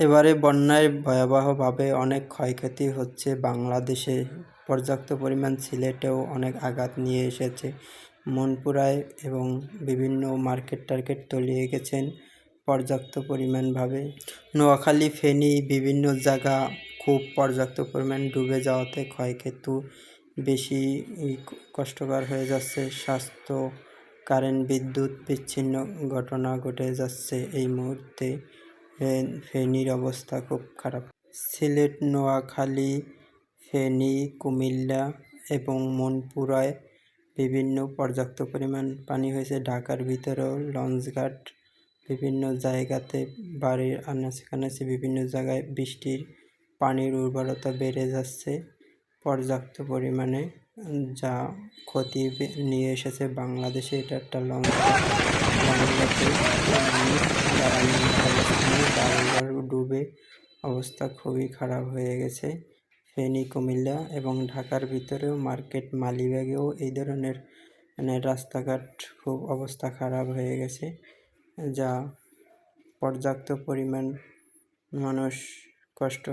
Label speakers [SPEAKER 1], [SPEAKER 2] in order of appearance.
[SPEAKER 1] এবারে বন্যায় ভয়াবহভাবে অনেক ক্ষয়ক্ষতি হচ্ছে বাংলাদেশে। পর্যাপ্ত পরিমাণ সিলেটেও অনেক আঘাত নিয়ে এসেছে। মনপুরায় এবং বিভিন্ন মার্কেট টার্কেট তলিয়ে গেছেন পর্যাপ্ত পরিমাণভাবে। নোয়াখালী, ফেনী, বিভিন্ন জায়গা খুব পর্যাপ্ত পরিমাণ ডুবে যাওয়াতে ক্ষয়ক্ষতি বেশি কষ্টকর হয়ে যাচ্ছে। স্বাস্থ্য, কারেন্ট, বিদ্যুৎ বিচ্ছিন্ন ঘটনা ঘটে যাচ্ছে এই মুহূর্তে। ফেনীর অবস্থা খুব খারাপ। সিলেট, নোয়াখালী, ফেনী, কুমিল্লা এবং মনপুরায় বিভিন্ন পর্যাপ্ত পরিমাণ পানি হয়েছে। ঢাকার ভিতরেও লঞ্চঘাট বিভিন্ন জায়গাতে বাড়ির আনাচে কানাচে বিভিন্ন জায়গায় বৃষ্টির পানির উর্বরতা বেড়ে যাচ্ছে। পর্যাপ্ত পরিমাণে যা ক্ষতি নিয়ে এসেছে বাংলাদেশে। এটা একটা লঞ্চ বাড়িঘর ডুবে অবস্থা খুবই খারাপ হয়ে গেছে। ফেনী, কুমিল্লা এবং ঢাকার ভিতরেও মার্কেট মালিবাগেও এই ধরনের মানে রাস্তাঘাট খুব অবস্থা খারাপ হয়ে গেছে, যা পর্যাপ্ত পরিমাণ মানুষ কষ্ট